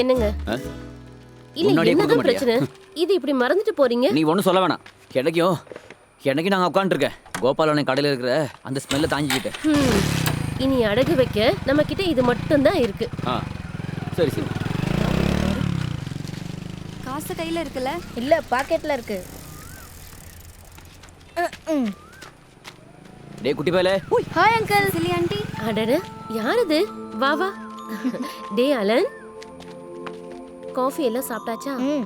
என்னங்க? இல்ல முன்னாடியே கொடுக்க என்னதான் மாட்டியா? பிரச்சனை? இது இப்படி மறந்துட்டு போறீங்க? நீ ஒன்றும் சொல்ல வேணாம். கிடைக்கும் எனக்கு நாங்கள் உட்காந்துருக்கேன் கோபாலனை கடையில் இருக்கிற அந்த ஸ்மெல்லை தாங்கிக்கிட்டேன் ஹம். இனி அடகு வைக்க நம்ம கிட்ட இது மட்டும்தான் இருக்கு. ஆ. சரி சரி. காசு கையில இருக்குல்ல? இல்ல பாக்கெட்ல இருக்கு. டேய் குட்டி பயலே. Hi uncle. சிலி ஆண்டி அடட யார் இது வா வா. டே அலன். காஃபி எல்லாம் சாப்பிட்டாச்சா? ம்.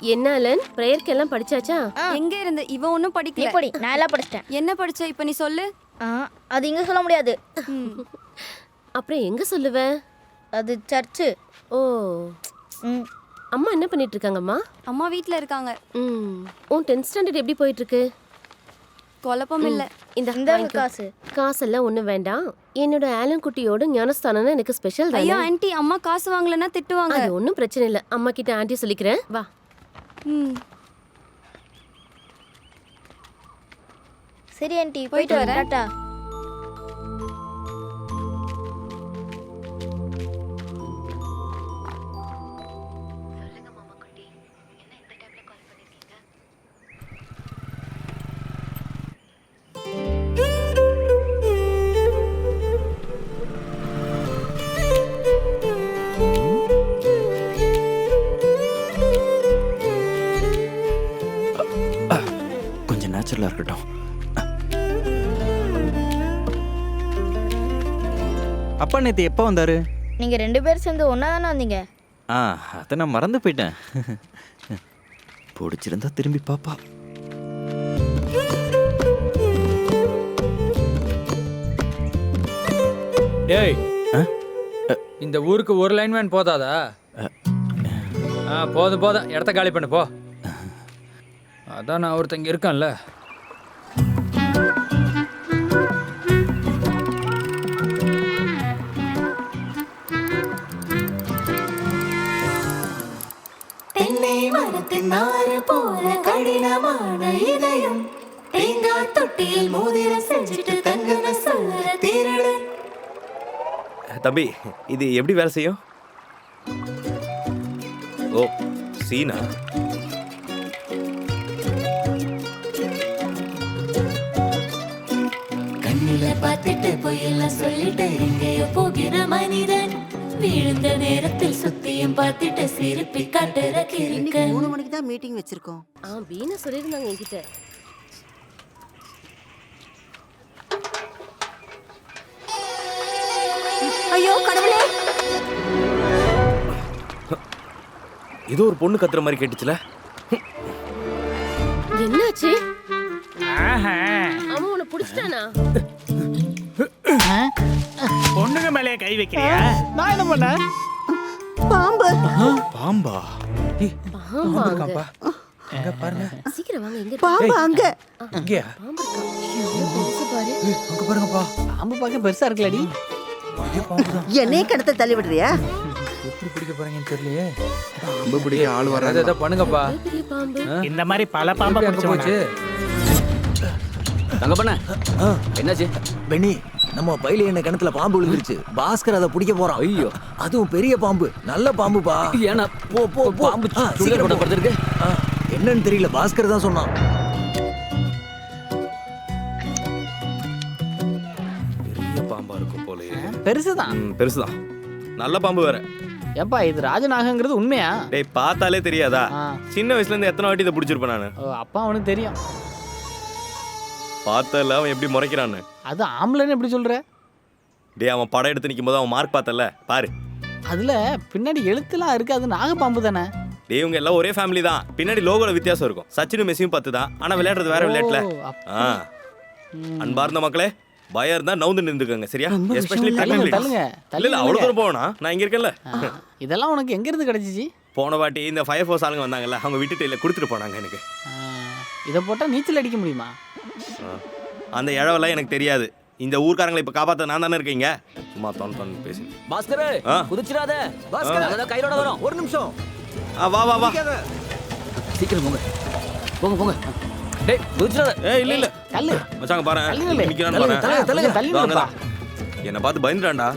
என்ன அலன்? ப்ரேயர்க்கு எல்லாம் படிச்சாச்சா? எங்க இருந்து? இவ ஒன்னும் நீ படிக்கல படி. நான் எல்லாம் படிச்சிட்டேன். என்ன படிச்ச? இப்ப நீ சொல்லு. அது இங்க சொல்ல முடியாது. அப்புறம் எங்க சொல்லுவ? அது சர்ச்சு. ஓ. ம். அம்மா என்ன பண்ணிட்டு இருக்காங்கம்மா? அம்மா வீட்ல இருக்காங்க. ம். உன் டென்த் ஸ்டாண்டர்ட் எப்படி போயிட்டு இருக்கு? குழப்பம் இல்ல. இந்த இந்தாங்க காசு. காசெல்லாம் ஒன்றும் வேண்டாம். என்னோட ஆலன் குட்டியோட ஞானஸ்தானம் எனக்கு ஸ்பெஷல் ஐயோ ஆண்டி அம்மா காசு வாங்கலன்னா திட்டுவாங்க. அது ஒன்றும் பிரச்சனை இல்லை. அம்மா கிட்ட ஆண்டி சொல்லிக்கிறேன். வா. ம். சரி ஆண்டி போயிட்டு. வரேன். டாட்டா. நேச்சுரலாக இருக்கட்டும். அப்பா நேற்று எப்போ வந்தாரு? நீங்க ரெண்டு பேரும் சேர்ந்து ஒண்ணா தானே வந்தீங்க? ஆ அதை நான் மறந்து போயிட்டேன். பிடிச்சிருந்தா திரும்பி பாப்பா. டேய் ஆ? இந்த ஊருக்கு ஒரு லைன்மேன் போதாதா? ஆ போதும் போதும். இடத்த காலி பண்ணு போ. அதான் நான் ஒருத்தங்க இருக்கேன்ல. நாறு போல கடினமான இதயம். தேங்காய் தொட்டியில் மோதிரம் செஞ்சுட்டு தங்கன சொல்லுற திருடு. தம்பி இது எப்படி வேலை செய்யும்? ஓ சீனா? கண்ணில பார்த்துட்டு பொய்யெல்லாம் சொல்லிட்டு எங்கேயோ போகிற மனிதன். விழுந்த நேரத்தில் சுத்தியும் பார்த்துட்டு சிரிப்பி காட்டுற கிறுக்க. மூணு மணிக்கு தான் மீட்டிங் வச்சிருக்கோம். ஆ வீணா சொல்லியிருந்தாங்க என்கிட்ட. ஐயோ கடவுளே. ஏதோ ஒரு பொண்ணு கத்துற மாதிரி கேட்டுச்சுல? என்னாச்சு? அவன் உன்னை பிடிச்சிட்டானா? மேலே கை வைக்கிறியா? நான் என்ன பண்ணேன் பாம்பு. பாம்பா? பாம்பா எங்க பாருங்க. சீக்கிரம் வாங்க எங்க இருக்கு? பாம்பு அங்க. இங்கேயா? பாம்பு பாரு. அங்க பாருங்கப்பா. பாம்பு பார்க்க பெருசா பாம்பு தான். என்னையே கடத்த தள்ளி விடுறியா? எப்படி பிடிக்க போறீங்கன்னு தெரியலையே. ரொம்ப பிடிக்க ஆள் அதை ஏதோ பண்ணுங்கப்பா. பாம்பு. இந்த மாதிரி பல பாம்பை அங்க பிடிச்சவனா? போச்சு? தங்க பண்ண என்னாச்சு? பெண்ணி நம்ம பையில என்ன கிணத்துல பாம்பு விழுந்துருச்சு. பாஸ்கர் அதை பிடிக்க போறான். ஐயோ. அதுவும் பெரிய பாம்பு. நல்ல பாம்புப்பா. ஏன்னா போ போ போ பாம்பு ஆ, சுடுகாடு சீக்கிரம் போட போ. படுத்திருக்கு. ஆ, என்னன்னு தெரியல. பாஸ்கர் தான் சொன்னான். பெரிய பாம்பா இருக்கும் போலயே. பெருசுதான். பெருசுதான். நல்ல பாம்பு வேற. ஏப்பா இது ராஜநாகங்கிறது உண்மையா? டேய் பார்த்தாலே தெரியாதா. சின்ன வயசுல இருந்து எத்தனை வாட்டி இதை பிடிச்சிருப்பேன் நானு. அப்பா அவனுக்கு தெரியும். பார்த்தல அவன் எப்படி முறைக்கிறான்னு. அது ஆம்பளைன்னு எப்படி சொல்ற? டேய் அவன் படம் எடுத்து நிற்கும் போது அவன் மார்க் பார்த்தல பாரு. அதுல பின்னாடி எழுத்துலாம் இருக்கு அது நாகப்பாம்பு தானே? டேய் இவங்க எல்லாம் ஒரே ஃபேமிலி தான். பின்னாடி லோகோல வித்தியாசம் இருக்கும். சச்சினும் மெஸ்ஸியும் பத்து தான். ஆனா விளையாடுறது வேற விளையாட்டுல. ஆ. அன்பார்ந்த மக்களே பயம் இருந்தா நவுந்து நின்றுக்கங்க சரியா? எஸ்பெஷலி தள்ளுங்க தள்ளுங்க தள்ளுங்க தூரம் போனா நான் இங்க இருக்கேன்ல. இதெல்லாம் உனக்கு எங்க இருந்து கிடைச்சிச்சு? போன வாட்டி இந்த ஃபயர் ஃபோர்ஸ் ஆளுங்க வந்தாங்கல்ல அவங்க விட்டுட்டு இல்ல கொடுத்துட்டு போனாங்க எனக்கு. இதை போட்டா நீச்சல் அடிக்க முடியுமா. அந்த இழவெல்லாம் எனக்கு தெரியாது. இந்த ஊர்க்காரங்களை இப்ப காப்பாத்த நான் தானே இருக்கீங்க? சும்மா தொன் தொன் பேசி. பாஸ்கர் அதான் கையோட வரும். ஒரு நிமிஷம். வா வா வா. சீக்கிரம் போங்க. போங்க போங்க. டேய் குதிச்சிடாத. ஏய் இல்ல இல்ல. தள்ளு. மச்சாங்க பாரு. தள்ளு தள்ளுங்க. தள்ளி நில்லுப்பா. அங்கதான். என்னை பார்த்து பயந்துடான்டா ஆ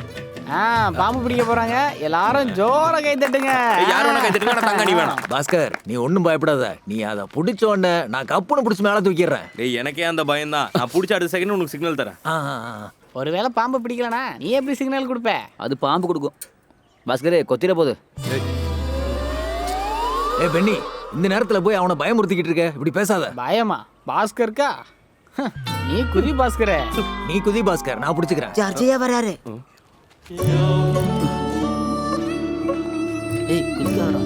பாம்பு பிடிக்க போறாங்க. எல்லாரும் ஜோர கை தட்டுங்க. ஏய், யார் வேணா கை தட்டுங்க, தங்கா நீ வேணாம் பாஸ்கர் நீ ஒண்ணும் பயப்படாத. நீ அதை பிடிச்ச உடனே நான் கப்புன்னு பிடிச்சி மேல தூக்கிடுறேன். டேய் எனக்கே அந்த பயம் தான் நான் பிடிச்ச அடுத்த செகண்ட் உனக்கு சிக்னல் தரேன். ஒருவேளை பாம்பு பிடிக்கலனா நீ எப்படி சிக்னல் கொடுப்ப? அது பாம்பு கொடுக்கும். பாஸ்கரே கொத்திர போகுது ஏய். பெண்ணி இந்த நேரத்துல போய் அவனை பயமுறுத்திக்கிட்டு இருக்க. இப்படி பேசாத. பயமா? பாஸ்கருக்கா? ஹ, நீ குதி பாஸ்கரே. நீ குதி பாஸ்கர் நான் பிடிச்சுக்கிறேன். ஜார்ஜியா வராரு. டேய் குதிக்காதடா.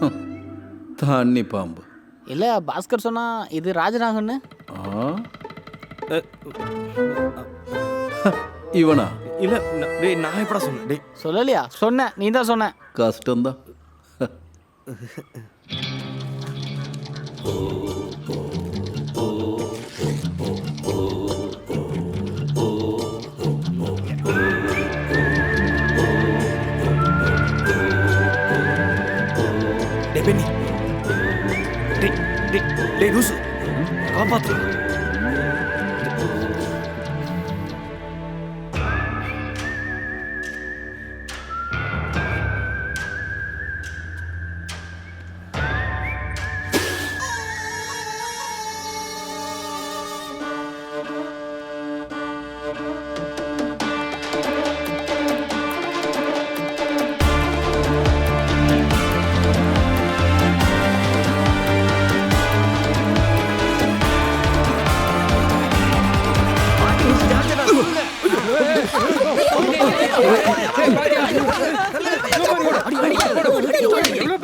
தண்ணி பாம்பு. இல்ல பாஸ்கர் சொன்னா இது ராஜநாகன்னு ஆ? இவனா? இல்ல நான்- டேய் நான் எப்படா சொன்னேன்? டேய். சொல்லலையா? சொன்னேன். நீ தான் சொன்ன. கஷ்டம்தான். டேய் பெண்ணி டேய் டேய் டேய் லூசு காப்பாத்து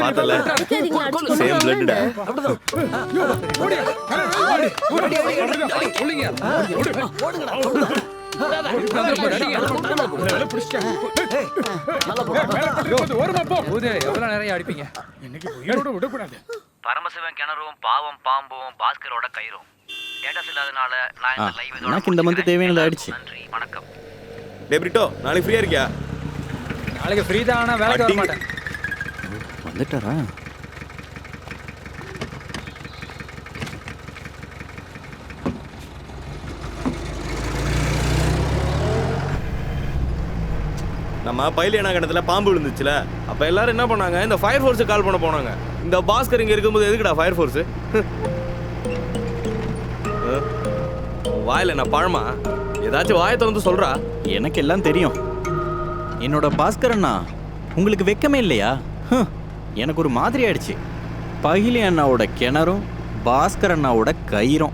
பார்த்தல சேம் பிளட்டா எவ்வளவு நிறைய அடிப்பீங்க இன்னைக்கு உயிரோட விடக்கூடாது பரமசிவன் கிணறும் பாவம் பாம்பும் பாஸ்கரோட கயிறும் டேட்டாஸ் இல்லாதனால நான் ஆ, எனக்கு இந்த மந்த் தேவையானது ஆயிடுச்சு. நன்றி வணக்கம். பிரிட்டோ நாளைக்கு ஃப்ரீயா இருக்கியா? நாளைக்கு ஃப்ரீ தான் ஆனா வேலைக்கு வர. மாட்டேன். வந்துட்டாரா? நம்ம பயிலியனா கிணத்துல பாம்பு விழுந்துச்சுல. அப்ப எல்லாரும் என்ன பண்ணாங்க? இந்த ஃபயர் ஃபோர்ஸுக்கு கால் பண்ண போனாங்க. இந்த பாஸ்கர் இங்க இருக்கும்போது எதுக்குடா ஃபயர் ஃபோர்ஸ் வாயில நான் பழமா? ஏதாச்சும் வாயை திறந்து சொல்றா? எனக்கு எல்லாம் தெரியும். என்னோட பாஸ்கர் அண்ணா உங்களுக்கு வெக்கமே இல்லையா? ஹம், எனக்கு ஒரு மாதிரி ஆயிடுச்சு. பகிலி அண்ணாவோட கிணறும் பாஸ்கர் அண்ணாவோட கயிறும்.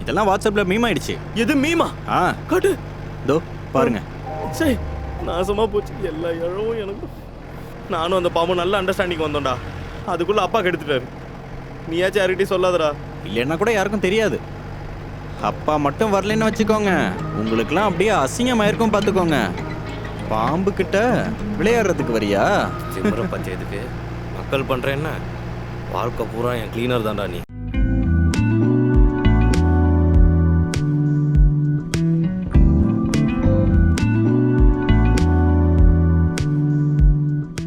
இதெல்லாம் வாட்ஸ்அப்பில் மீம் ஆயிடுச்சு. எது மீமா ஆ? காட்டு. தோ பாருங்க. சரி நாசமா போச்சு. எல்லா இழவும் எனக்கு நானும் அந்த பாம்பு நல்ல அண்டர்ஸ்டாண்டிங் வந்தோம்டா. அதுக்குள்ள அப்பா கெடுத்துட்டாரு. நீயாச்சும் யார்கிட்டயும் சொல்லாதடா. இல்லைன்னா கூட யாருக்கும் தெரியாது. அப்பா மட்டும் வரலைன்னு வச்சுக்கோங்க. உங்களுக்குலாம் அப்படியே அசிங்கமாயிருக்கும் பார்த்துக்கோங்க. பாம்பு கிட்ட விளையாடுறதுக்கு வரியா? பஞ்சாயத்துக்கு மக்கள் பண்ணுற என்ன? வாழ்க்கை பூரா என் கிளீனர் தான்டா நீ.